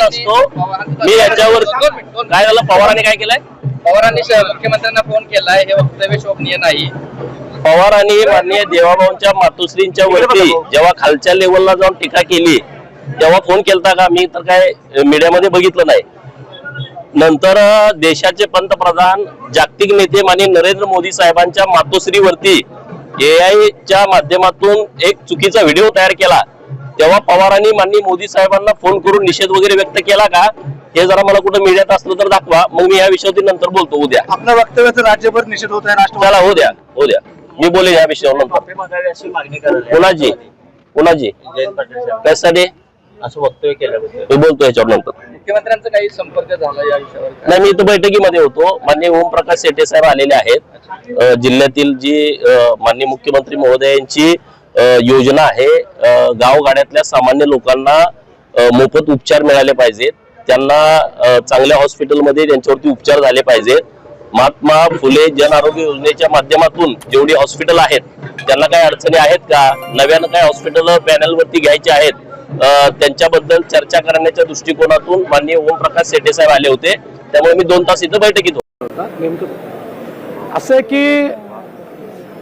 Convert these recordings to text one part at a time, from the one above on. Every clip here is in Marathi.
नसतो मी याच्यावर काय झालं? पवारांनी काय केलंय? पवारांनी मुख्यमंत्र्यांना फोन केलाय. हे वक्तव्य शोभनीय नाही. पवारांनी माननीय देवाभाऊंच्या मातोश्रींच्या वरती जेव्हा खालच्या लेवलला जाऊन टीका केली तेव्हा फोन केलता का? मी तर काय मीडियामध्ये बघितलं नाही. नंतर देशाचे पंतप्रधान जागतिक नेते माननीय नरेंद्र मोदी साहेबांच्या मातोश्रीवरती AI च्या माध्यमातून एक चुकीचा व्हिडिओ तयार केला. तेव्हा पवारांनी माननीय मोदी साहेबांना फोन करून निषेध वगैरे व्यक्त केला का? हे जरा मला कुठं मीडियात असलं तर दाखवा. मग मी या विषयावरती नंतर बोलतो. उद्या. आपल्या वक्तव्याचा राज्यभर निषेध होत आहे राष्ट्रवादी. चला हो द्या हो द्या मी बोलेन या विषयावर नंतर. पाटील साहेब. त्यासाठी असं वक्तव्य केल्याबद्दल. मी बोलतो याच्यावर नंतर. मुख्यमंत्र्यांचा काही संपर्क झाला या विषयावर नाही मी इथं बैठकीमध्ये होतो. माननीय ओमप्रकाश शेटे साहेब आलेले आहेत. अ, जिल्ह्यातील जी अ, माननीय मुख्यमंत्री महोदयांची योजना आहे. गावगाड्यातल्या सामान्य लोकांना मोफत उपचार मिळाले पाहिजेत. त्यांना चांगल्या हॉस्पिटलमध्ये त्यांच्यावरती उपचार झाले पाहिजेत. महात्मा फुले जन आरोग्य योजनेच्या माध्यमातून जेवढी हॉस्पिटल आहेत त्यांना काही अडचणी आहेत का? नव्यानं काय हॉस्पिटल पॅनलवरती घ्यायचे आहेत. त्यांच्याबद्दल चर्चा करण्याच्या दृष्टिकोनातून माननीय ओमप्रकाश शेटे साहेब आले होते. त्यामुळे मी दोन तास इथं बैठकीत होतो. असं आहे की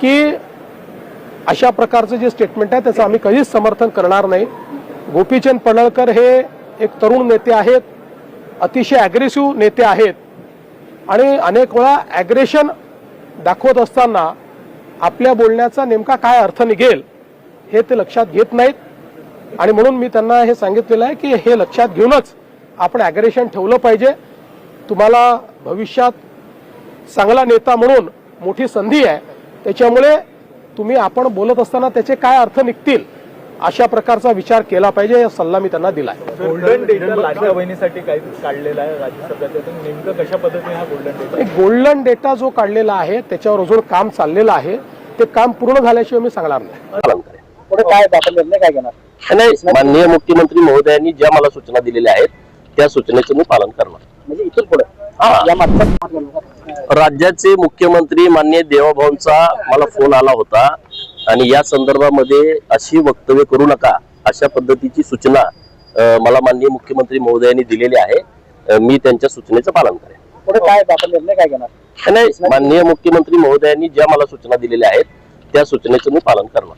की अशा प्रकारचं जे स्टेटमेंट आहे त्याचं आम्ही कधीच समर्थन करणार नाही. गोपीचंद पडळकर हे एक तरुण नेते आहेत अतिशय ॲग्रेसिव्ह नेते आहेत. आणि अनेक वेळा ॲग्रेशन दाखवत असताना आपल्या बोलण्याचा नेमका काय अर्थ निघेल हे ते लक्षात घेत नाहीत. आणि म्हणून मी त्यांना हे सांगितलेलं आहे की हे लक्षात घेऊनच आपण ॲग्रेशन ठेवलं पाहिजे. तुम्हाला भविष्यात चांगला नेता म्हणून मोठी संधी आहे. त्याच्यामुळे तुम्ही आपण बोलत असताना त्याचे काय अर्थ निघतील अशा प्रकारचा विचार केला पाहिजे या सल्ला मी त्यांना दिला आहे गोल्डन डेटा लाडक्या बहिणीसाठी काही काढलेला आहे राज्यसभेत त्यातून नेमकं कशा पद्धतीने हा गोल्डन डेटा आणि गोल्डन डेटा जो काढलेला आहे त्याच्यावर अजून काम चाललेलं आहे. ते काम पूर्ण झाल्याशिवाय मी सांगणार नाही. काय निर्णय काय घेणार? नाही माननीय मुख्यमंत्री महोदयांनी ज्या मला सूचना दिलेल्या आहेत त्या सूचनेचं मी पालन करणार. म्हणजे इथून पुढे. राज्याचे मुख्यमंत्री माननीय देवाभाऊंचा मला फोन आला होता आणि या संदर्भामध्ये अशी वक्तव्य करू नका अशा पद्धतीची सूचना मला माननीय मुख्यमंत्री महोदयांनी दिलेली आहे. मी त्यांच्या सूचनेचं पालन करेन. पुढे काय आपण निर्णय काय घेणार? नाही माननीय मुख्यमंत्री महोदयांनी ज्या मला सूचना दिलेल्या आहेत त्या सूचनेचं मी पालन करणार.